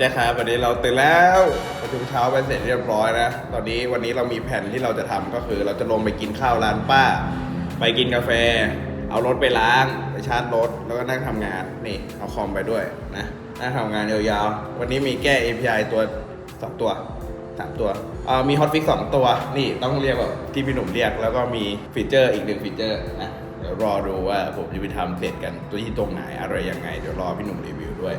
จ้าครับวันนี้เราตื่นแล้วประชุมเช้าไปเสร็จเรียบร้อยนะ ตอนนี้วันนี้เรามีแผนที่เราจะทำก็คือเราจะลงไปกินข้าวร้านป้า ไปกินกาแฟ เอารถไปล้าง ไปชาร์จรถ แล้วก็นั่งทำงานนี่เอาคอมไปด้วยนะนั่งทำงานยาวๆ วันนี้มีแก้ API ตัวสองตัวสามตัวมี Hotfix สองตัว นี่ต้องเรียกแบบที่พี่หนุ่มเรียก แล้วก็มีฟีเจอร์อีกหนึ่งฟีเจอร์นะเดี๋ยวรอดูว่าผมจะไปทำเสร็จกันตัวที่ตรงไหนอะไรยังไง เดี๋ยวรอพี่หนุ่มรีวิวด้วย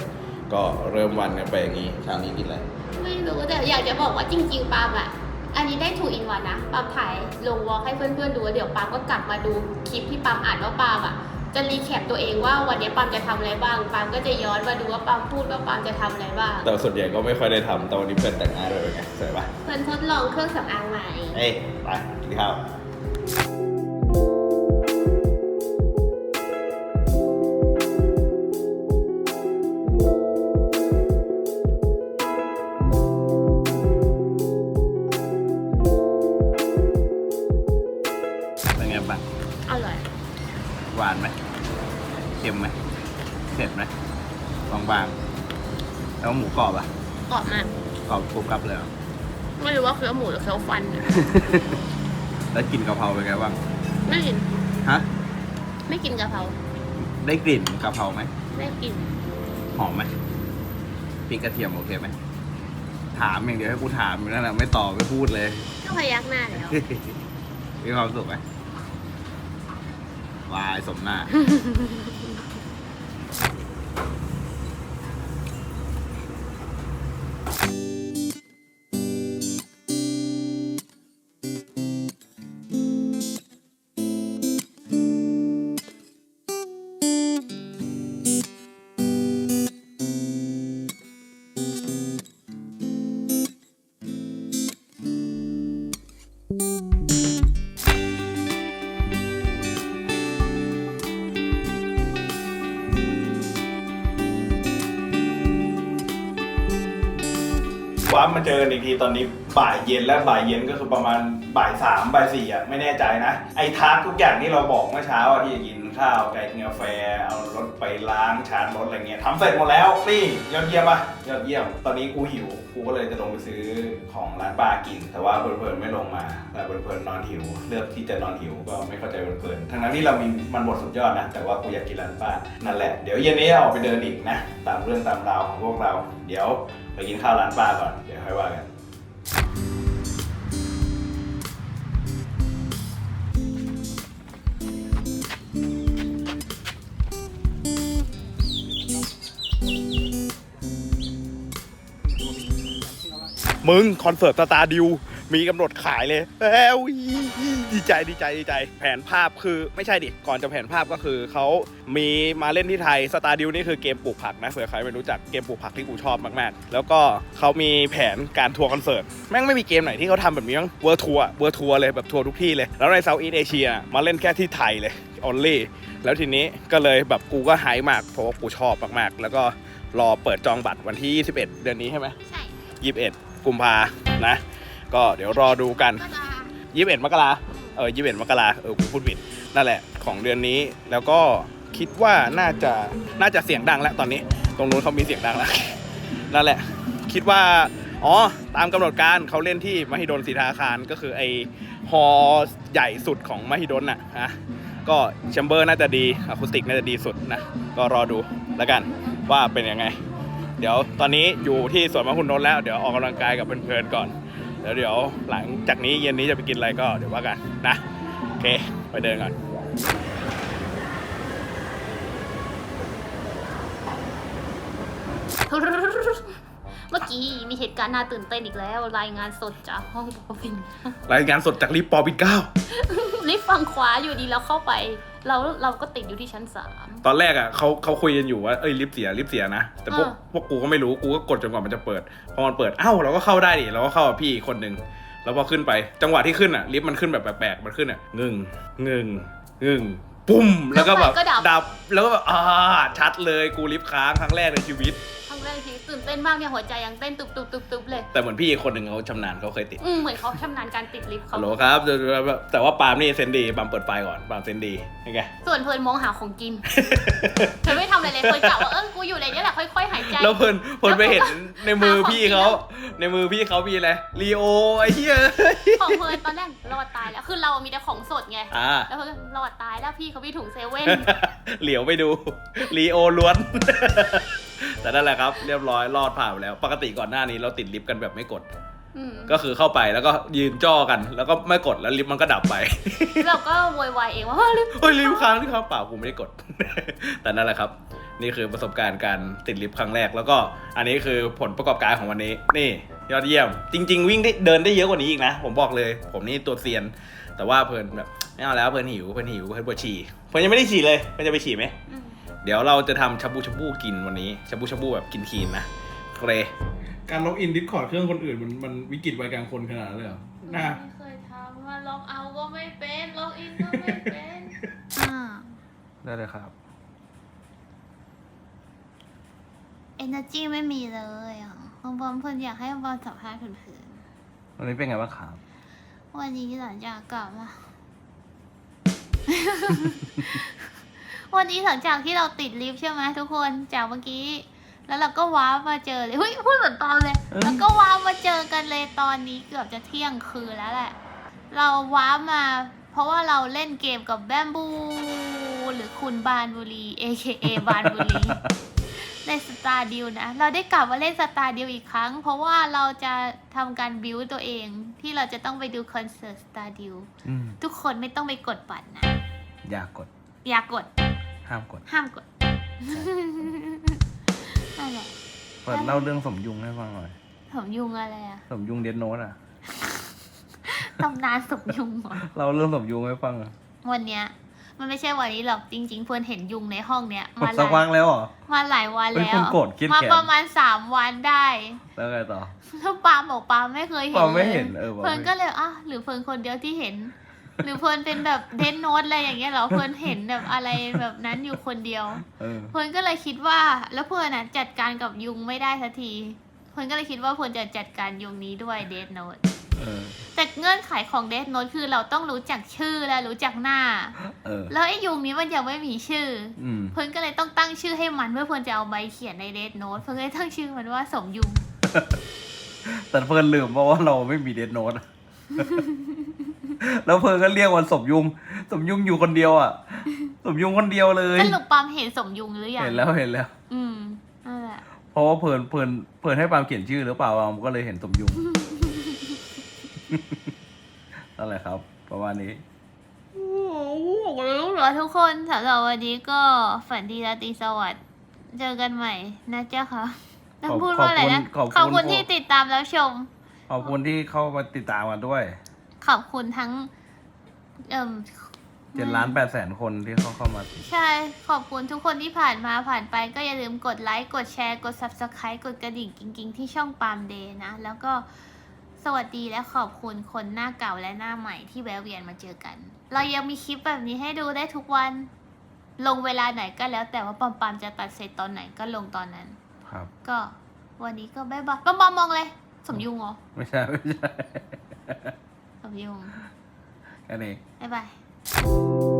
ก็เริ่มวันกันไปอย่างนี้เช้านี้กินอะไรไม่รู้แต่อยากจะบอกว่าจริง ๆปาล์มอะอันนี้ได้ถูกอินวันนะปาล์มถ่ายลงวอลให้เพื่อนๆดูแล้วเดี๋ยวปาล์มก็กลับมาดูคลิปที่ปาล์มอ่านว่าปาล์มอะจะรีแคปตัวเองว่าวันนี้ปาล์มจะทำอะไรบ้างปาล์มก็จะย้อนมาดูว่าปาล์มพูดว่าปาล์มจะทำอะไรบ้างแต่ส่วนใหญ่ก็ไม่ค่อยได้ทำแต่วันนี้เพื่อนแต่งหน้าด้วยเป็นไงสวยปะเพื่อนทดลองเครื่องสำอางใหม่ เอ้ยไปกินข้าว กกรอบกรุบกรับเลยเหรอไม่รู้ว่าเคี้ยวหมูหรือเคี้ยวฟันแล้วกินกะเพราเป็นไงบ้าง ไม่กินฮะ ไม่กินกะเพราได้กลิ่นกะเพราไหม ไม่กินหอมไหมพริกกระเทียมโอเคไหม ถามอย่างเดียวให้กูถามอยู่นั่นแหละไม่ตอบไม่พูดเลย ก็พยักหน้าแล้ว มีความสุขไหมวายสมหน้า ว้ามาเจอกันอีกทีตอนนี้บ่ายเย็นและบ่ายเย็นก็คือประมาณบ่ายสามบ่ายสี่อะไม่แน่ใจนะ ไอ้ทาร์กทุกอย่างที่เราบอกเมื่อเช้าอะที่จะกิน ข้าวไก่กินกาแฟเอารถไปล้างชาร์จรถอะไรเงี้ยทำเสร็จหมดแล้วนี่ยอดเยี่ยมปะยอดเยี่ยม ตอนนี้กูหิว กูก็เลยจะลงไปซื้อของร้านป้ากิน แต่ว่าเพลินๆไม่ลงมา แต่เพลินๆนอนหิว เลือกที่จะนอนหิวก็ไม่เข้าใจเพลินๆทั้งนั้นที่เรามีมันบทสุดยอดนะ แต่ว่ากูอยากกินร้านป้านั่นแหละเดี๋ยวเย็นนี้ออกไปเดินอีกนะตามเรื่องตามราวของพวกเรา เดี๋ยวไปกินข้าวร้านป้าก่อนเดี๋ยวค่อยว่ากัน มึงคอนเสิร์ตสตาร์ดิวมีกำหนดขายเลยแล้วดีใจดีใจดีใจ แผนภาพคือไม่ใช่ดิ ก่อนจะแผนภาพก็คือเขามีมาเล่นที่ไทยสตาร์ดิวนี่คือเกมปลูกผักนะเผื่อใครไม่รู้จักเกมปลูกผักที่กูชอบมากๆ แล้วก็เขามีแผนการทัวร์คอนเสิร์ตแม่งไม่มีเกมไหนที่เขาทำแบบนี้มั้งเวอร์ทัวร์เวอร์ทัวร์เลยแบบทัวร์ทุกที่เลย แล้วในเซาท์อีสเอเชียมาเล่นแค่ที่ไทยเลยออนลี่แล้วทีนี้ก็เลยแบบกูก็ไฮมากเพราะว่ากูชอบมากๆ แล้วก็รอเปิดจองบัตรวันที่ 21 เดือนนี้ใช่ไหมใช่ยี่สิบเอ็ด กุมภานะ ก็เดี๋ยวรอดูกันยี่สิบเอ็ดมกราเออยี่สิบเอ็ดมกราเออกูพูดผิดนั่นแหละของเดือนนี้แล้วก็คิดว่าน่าจะน่าจะเสียงดังแล้วตอนนี้ ตรงนู้นเขามีเสียงดังแล้วนั่นแหละ คิดว่าอ๋อตามกำหนดการเขาเล่นที่มหิดลศรีธาคารก็คือไอฮอใหญ่สุดของมหิดลน่ะนะก็แชมเบอร์น่าจะดีอะคูสติกน่าจะดีสุดนะ ก็รอดูแล้วกันว่าเป็นยังไง เดี๋ยวตอนนี้อยู่ที่สวนมะคุณนนท์แล้ว เดี๋ยวออกกำลังกายกับเพื่อนๆก่อนเดี๋ยวเดี๋ยวหลังจากนี้เย็นนี้จะไปกินอะไรก็เดี๋ยวว่ากันนะโอเคไปเดินก่อนเมื่อกี้มีเหตุการณ์น่าตื่นเต้นอีกแล้ว รายงานสดจากห้องปอปิน รายงานสดจากลิฟต์ปอปิดเกล้า ลิฟต์ฝั่งขวาอยู่ดีแล้วเข้าไป เราเราก็ติดอยู่ที่ชั้นสาม ตอนแรกอะเขาเขาคุยกันอยู่ว่าเอ้ยลิฟต์เสียลิฟต์เสียนะแต่พวกอ่า พวกกูก็ไม่รู้กูก็กดจนกว่ามันจะเปิดพอมันเปิดเอ้าเราก็เข้าได้ดิเราก็เข้ากับพี่อีกคนหนึ่งแล้วพอขึ้นไปจังหวะที่ขึ้นอะลิฟต์มันขึ้นแบบแปลกๆมันขึ้นอะงึงงึงงึงปุ้มแล้วก็แบบดับ แล้วก็แบบอ่าชัดเลยกูลิฟต์ค้างครั้งแรกในชีวิตข้างง แรกในชีวิตตื่นเต้นมากเนี่ยหัวใจยังเต้นตุบตุบตุบตุบเลย แต่เหมือนพี่อีกคนหนึ่งเขาชำนาญเขาเคยติดอืมเหมือนเขาชำนาญการติดลิฟต์เขาฮัลโหลครับ แต่ว่าปาล์มนี่เซนดีปาล์มเปิดไฟก่อนปาล์มเซนดียังไง ส่วนเพลินมองหาของกิน เธอไม่ทำอะไรเลยเคยกะว่าเออกูอยู่ในนี้แหละค่อยๆหายใจ แล้วเพลินเพลินไปเห็นในมือหาของพี่เขาในมือพี่เขามีอะไรลีโอไอ้เหี้ยของเพลินตอนแรกรอดตายแล้วคือเรามีแต่ของสดไง อ่า แล้วเพลินก็รอดตายแล้วพี่เขามีถุงเซเว่น เหลียวไปดูลีโอล้วน แต่นั่นแหละครับเรียบร้อยรอดผ่านไปแล้ว ปกติก่อนหน้านี้เราติดลิฟต์กันแบบไม่กด อืมก็คือเข้าไปแล้วก็ยืนจ้อกัน แล้วก็ไม่กดแล้วลิฟต์มันก็ดับไป เราก็โวยวายเองว่าเฮ้ยลิฟต์เฮ้ยลิฟต์ค้างลิฟต์ค้างเปล่ากูไม่ได้กด แต่นั่นแหละครับ นี่คือประสบการณ์การติดลิฟต์ครั้งแรกแล้วก็อันนี้คือผลประกอบการของวันนี้ นี่ ยอดเยี่ยม จริง ๆ วิ่งได้เดินได้เยอะกว่านี้อีกนะ ผมบอกเลย ผมนี่ตัวเซียน แต่ว่าเพลินแบบไม่เอาแล้วเพลินหิวเพลินหิวเพลินปวดฉี่เพลินยังไม่ได้ฉี่เลยเพลินจะไปฉี่ไหมอืม เดี๋ยวเราจะทำชาบูชาบูกินวันนี้ชาบูชาบูแบบกินคีนนะเกรการล็อกอินดิสคอร์ดเครื่องคนอื่นมันมันวิกฤตวัยกลางคนขนาดนั้นเลยเหรอน่าไม่เคยทำมาล็อกเอาก็ไม่เป็นล็อกอินก็ไม่เป็นอ่า ได้เลยครับเอเนอร์จีไม่มีเลยอะบอมบอมเพิ่นอยากให้บอมสัมภาษณ์เพื่อนวันนี้เป็นไงบ้างครับๆวันนี้หลังจากกลับมา วันนี้หลังจากที่เราติดลิฟต์ใช่ไหมทุกคนจากเมื่อกี้ แล้วเราก็ว้าร์ปมาเจอเลยเฮ้ยพูดเหมือนตอนเลยเอ้ยแล้วก็ว้าร์ปมาเจอกันเลยตอนนี้เกือบจะเที่ยงคืนแล้วแหละ เราว้าร์ปมา เพราะว่าเราเล่นเกมกับแบมบู หรือคุณบานบุรี AKA บานบุรีในสตาร์ดิวนะ เราได้กลับมาเล่นสตาร์ดิวอีกครั้ง เพราะว่าเราจะทำการบิวตัวเอง ที่เราจะต้องไปดูคอนเสิร์ตสตาร์ดิวอืมทุกคนไม่ต้องไปกดบัตรนะ อยากกด อย่ากด ห้ามกดห้ามกดนั่นแหละเปิดเล่าเรื่องสมยุงให้ฟังหน่อยผมยุงอะไรอะสมยุงเดนโนตอะตำนานสมยุงเหรอเล่าเรื่องสมยุงให้ฟังอะวันเนี้ย มันไม่ใช่วันนี้หรอกจริงๆเพื่อนเห็นยุงในห้องเนี้ยมาหสักลาวัยงแล้วเหรอ มาหลายวันเฮ้ยแล้วคุณโกรธเครียดมาแค้น ประมาณสามวันได้แล้วไงต่อแล้วปาล์มบอกปาล์มไม่เคยเห็นปาล์มไม่ลยเห็นเออปาล์มเพื่อนก็เลยอะหรือเพื่อนคนเดียวที่เห็น หรือเพื่อนเป็นแบบเดนโนตอะไรอย่างเงี้ยเหรอเพื่อนเห็นแบบอะไรแบบนั้นอยู่คนเดียว เออ เพื่อนก็เลยคิดว่า แล้วเพื่อนน่ะจัดการกับยุงไม่ได้สักที เพื่อนก็เลยคิดว่าเพื่อนจะจัดการยุงนี้ด้วยเดดโนตเออ แต่เงื่อนไขของเดดโนตคือเราต้องรู้จักชื่อและรู้จักหน้า เออ แล้วไอ้ยุงนี้มันยังไม่มีชื่อ อืม เพื่อนก็เลยต้องตั้งชื่อให้มันเพื่อเพื่อนจะเอาใบเขียนในเดดโนตเพื่อนก็เลยตั้งชื่อมันว่าสมยุง แต่เพิ่นลืมเพราะว่าเราไม่มีเดนโนต แล้วเพิ่นก็เรียกวันสมยุง สมยุงอยู่คนเดียวอะ สมยุงคนเดียวเลยสรุปปาล์มเห็นสมยุงหรือยังเห็นแล้วเห็นแล้ว อืมนั่นแหละเพราะว่าเพิ่นเพิ่นเพิ่นให้ปาล์มเขียนชื่อหรือเปล่าปาล์มก็เลยเห็นสมยุงนั่นแหละครับ ประมาณนี้โอ้โหรู้เหรอทุกคนสำหรับวันนี้ก็ฝันดีราตรีสวัสดิ์เจอกันใหม่นะเจ้าค่ะต้องขอบพูดว่าอะไรนะขอบคุณขอบคุณขอบคุณที่ติดตามแล้วชม ขอบคุณที่เข้ามาติดตามกันด้วย ขอบคุณทั้ง เอ่มเจ็ดล้านแปดแสนคนที่เข้าเข้ามาติดใช่ขอบคุณทุกคนที่ผ่านมาผ่านไป ก็อย่าลืมกดไลค์กดแชร์กด subscribe กดกระดิ่งกิ๊งๆ ที่ช่องปาล์มเดย์นะ แล้วก็สวัสดีและขอบคุณคนหน้าเก่าและหน้าใหม่ที่แวะเวียนมาเจอกัน เรายังมีคลิปแบบนี้ให้ดูได้ทุกวัน ลงเวลาไหนก็แล้ว แต่ว่าปอมปามจะตัดเสร็จตอนไหนก็ลงตอนนั้น ครับ ก็วันนี้ก็บ๊ายบายปอมปอมมองเลยสมยุงเหรอ ไม่ใช่ ไม่ใช่ สมยุงแค่นี้บ๊ายบาย